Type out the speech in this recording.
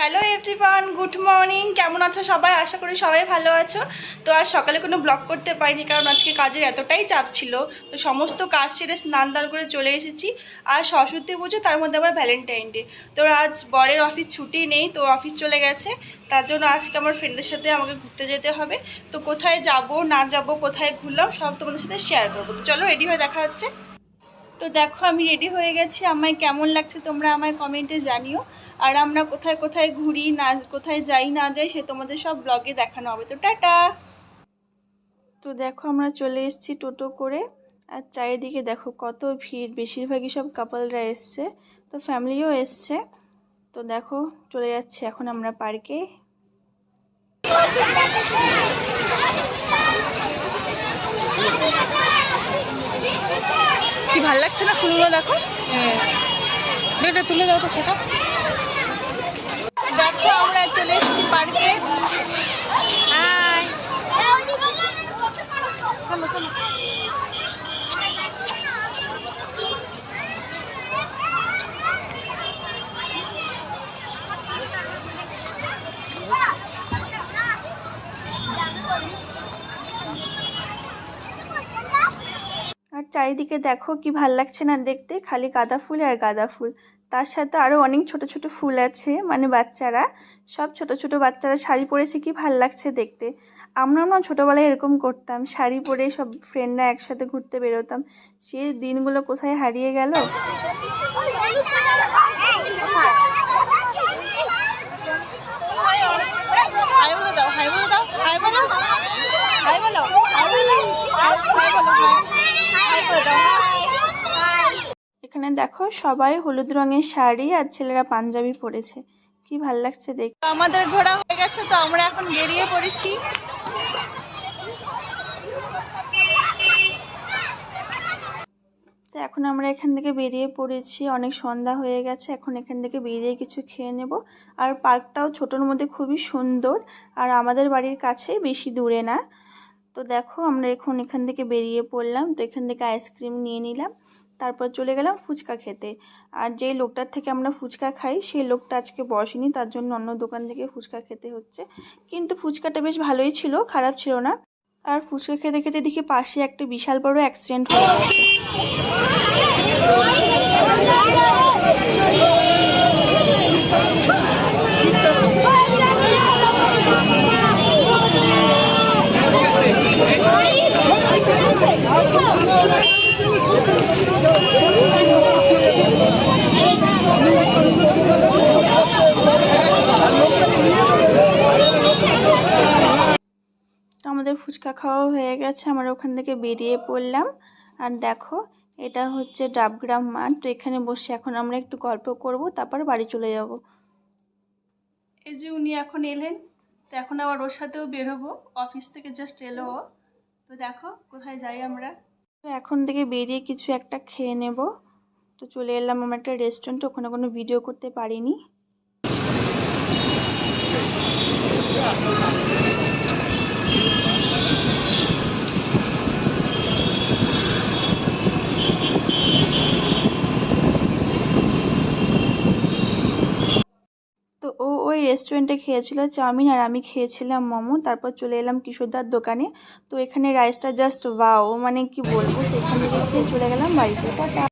Hello everyone good morning কেমন আছো সবাই? আশা করি সবাই ভালো আছো। তো আজ সকালে কোনো ব্লগ করতে পারিনি, কারণ আজকে কাজের এতটাই চাপ ছিল। তো সমস্ত কাজ সেরে স্নান দান করে চলে এসেছি। আর সরস্বতী পুজো, তার মধ্যে আবার ভ্যালেন্টাইন ডে তো আজ বরের অফিস ছুটি নেই, তো অফিস চলে গেছে। তার জন্য আজকে আমার ফ্রেন্ডের সাথে আমাকে ঘুরতে যেতে হবে। তো কোথায় যাব, না যাব, কোথায় ঘুরলাম, সব তোমাদের সাথে শেয়ার করব। তো চলো রেডি হয়ে দেখা হচ্ছে। তো দেখো, আমি রেডি হয়ে গেছি। আমায় কেমন লাগছে তোমরা আমায় কমেন্টে জানিও। আর আমরা কোথায় কোথায় ঘুরি, না, কোথায় যাই, না যাই, সে তোমাদের সব ব্লগে দেখানো হবে। তো টাটা! তো দেখো, আমরা চলে এসেছি টোটো করে। আর চারিদিকে দেখো কত ভিড়। বেশিরভাগই সব কাপলরা এসছে। তো ফ্যামিলিও এসছে। তো দেখো, চলে যাচ্ছে এখন আমরা পার্কে ভালো লাগছে না ফুলগুলো দেখো? এটা তুলে দাও তো ফোটা দেখো আমরা চলে এসেছি পার্কে হাই চারিদিকে দেখো কি ভালো লাগছে না দেখতে খালি গাঁদা ফুল আর গাঁদা ফুল। তার সাথে আরও অনেক ছোট ছোট ফুল আছে মানে বাচ্চারা। সব ছোট ছোট বাচ্চারা শাড়ি পরেছে কি ভালো লাগছে দেখতে। আমরাও না ছোটোবেলায় এরকম করতাম শাড়ি পরে সব ফ্রেন্ডরা একসাথে ঘুরতে বেরোতাম। সে দিনগুলো কোথায় হারিয়ে গেল? হাই বলে দাও। হাই বলে দাও। এখানে দেখো সবাই হলুদ রঙের শাড়ি আর ছেলেরা পাঞ্জাবি পরেছে। কি ভালো লাগছে দেখ আমাদের ঘোরা হয়ে গেছে তো আমরা এখন বেরিয়ে পড়েছি। তো এখন আমরা এখান থেকে বেরিয়ে পড়েছি অনেক সন্ধ্যা হয়ে গেছে এখন এখান থেকে বেরিয়ে কিছু খেয়ে নেব। আর পার্কটাও ছোটোর মধ্যে খুবই সুন্দর আর আমাদের বাড়ির কাছেই বেশি দূরে না। তো দেখো আমরা এখন এখান থেকে বেরিয়ে পড়লাম, তো এখান থেকে আইসক্রিম নিয়ে নিলাম, তারপর চলে গেলাম ফুচকা খেতে। আর যেই লোকটার থেকে আমরা ফুচকা খাই সেই লোকটা আজকে বসেনি, তার জন্য অন্য দোকান থেকে ফুচকা খেতে হচ্ছে। কিন্তু ফুচকাটা বেশ ভালোই ছিল, খারাপ ছিল না। আর ফুচকা খেতে খেতে দেখি পাশে একটা বিশাল বড় অ্যাক্সিডেন্ট হয়ে গেছে। আমাদের ফুচকা খাওয়া হয়ে গেছে, আমরা ওখান থেকে বেরিয়ে পড়লাম। আর দেখো, এটা হচ্ছে ডাবগ্রাম মাঠ, তো এখানে বসে এখন আমরা একটু গল্প করব, তারপর বাড়ি চলে যাব। এই যে উনি এখন এলেন, তো এখন আবার ওর সাথেও বেরোবো, অফিস থেকে জাস্ট এলো তো দেখো, কোথায় যাই আমরা? তো এখন থেকে বেরিয়ে কিছু একটা খেয়ে নেব। তো চলে এলাম, আমার একটা রেস্টুরেন্ট ওখানে কোনো ভিডিও করতে পারিনি। রেস্টুরেন্টে খেয়েছিল চাউমিন আর আমি খেয়েছিলাম মোমো। তারপর চলে এলাম কিশোরদার দোকানে। তো এখানে রাইসটা জাস্ট ওয়াও মানে কি বলব এখানে চলে গেলাম বাড়িতে।